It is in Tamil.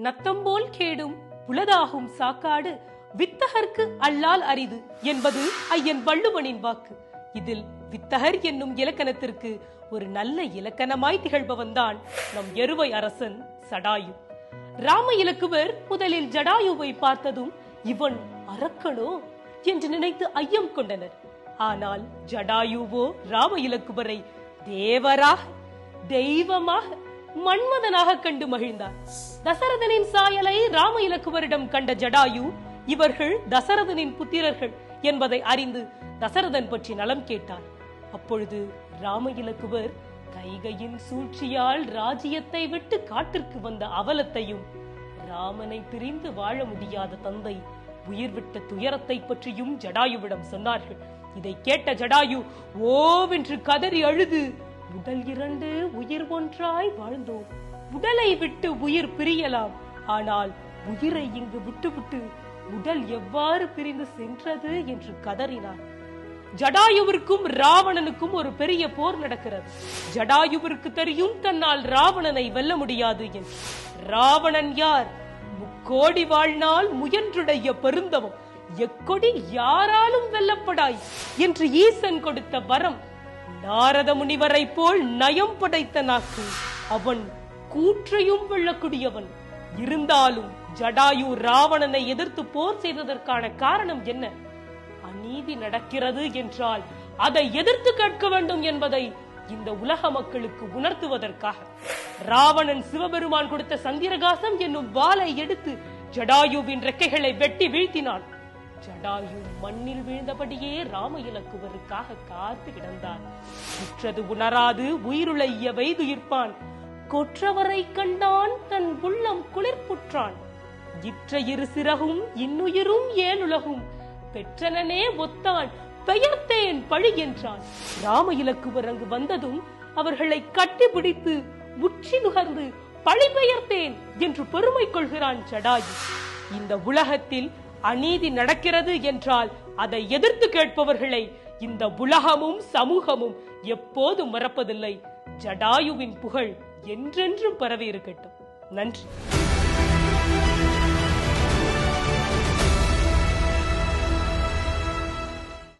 நத்தம்போல் கேடும் புலதாகும் சாக்காடு வித்தகர்க்கு அல்லால் அரிது என்பது ஐயன் வள்ளுவனின் வாக்கு. இதில் வித்தகர் என்னும் இலக்கணத்திற்கு ஒரு நல்ல இலக்கணமாய் திகழ்பவன்தான் நம் எருவை அரசன் சடாயு. ராம இலக்குவர் முதலில் ஜடாயுவை பார்த்ததும் இவன் அரக்கனோ? என்று நினைத்து ஐயம் கொண்டனர். ஆனால் ஜடாயுவோ ராம இலக்குவரை தேவராக தெய்வமாக மன்மதனாக கண்டு மகிழ்ந்தார். தசரதனின் சாயலை ராம இலக்குவரிடம் கண்ட ஜடாயு இவர்கள் தசரதனின் புத்திரர்கள் என்பதை அறிந்து தசரதன் பற்றி நலம் கேட்டார் அப்பொழுது ராம இலக்குவர் கைகையின் சூழ்ச்சியால் ராஜ்யத்தை விட்டு காட்டிற்கு வந்த அவலத்தையும் ராமனை பிரிந்து வாழ முடியாத தந்தை உயிர் விட்ட துயரத்தை பற்றியும் ஜடாயுவிடம் சொன்னார்கள். இதை கேட்ட ஜடாயு ஓவென்று கதறி அழுது உடல் இரண்டு உயிர் ஒன்றாய் வாழ்ந்தோம். உடலை விட்டு உயிர் பிரியலாம். ஆனால் உயிரை இங்கு விட்டுவிட்டு உடல் எவ்வாறு பிரிந்து சென்றது என்று கதறினார். ஜடாயுவிற்கும் ராவணனுக்கும் ஒரு பெரிய போர் நடக்கிறது. ஜடாயுவிற்கு தெரியும் தன்னால் ராவணனை வெல்ல முடியாது என்று. ராவணன் யார்? முக்கோடி வாழ்நாள் முயன்றுடைய பெருந்தவம். எக்கொடி யாராலும் வெல்லப்படாய் என்று ஈசன் கொடுத்த வரம் நாரத முனிவரை போல் நயம் படைத்த நாக்கு அவன் கூற்றையும் வெல்லக்கூடியவன். இருந்தாலும் ஜடாயு ராவணனை எதிர்த்து போர் செய்ததற்கான காரணம் என்ன? அநீதி நடக்கிறது என்றால் அதை எதிர்த்து கேட்க வேண்டும் என்பதை இந்த உலக மக்களுக்கு உணர்த்துவதற்காக. ராவணன் சிவபெருமான் கொடுத்த சந்திரகாசம் என்னும் வாளை எடுத்து ஜடாயுவின் ரெக்கைகளை வெட்டி வீழ்த்தினான். ஜடாயு மண்ணில் வீழ்ந்தபடியே ராம இலக்குவருக்காக காத்து கிடந்தார் உற்றது உணராது உயிருளைய வைதுயிர்ப்பான் கொற்றவரை கண்டான் தன் உள்ளம் குளிர்புற்றான் இற்ற இரு சிறகும் இன்னுயிரும் ஏனுலகும். பெற்றனனே ஒத்தான் பெயர்த்தேன் பழி என்றான். ராம இலக்குவர் அங்கு வந்ததும் அவர்களை கட்டிப்பிடித்து உச்சி நுகர்ந்து பழி பெயர்த்தேன் என்று பெருமை கொள்கிறான் ஜடாயு இந்த உலகத்தில் அநீதி நடக்கிறது என்றால் அதை எதிர்த்து கேட்பவர்களை இந்த உலகமும் சமூகமும் எப்போதும் மறப்பதில்லை. ஜடாயுவின் புகழ் என்றென்றும் பரவி இருக்கட்டும். நன்றி.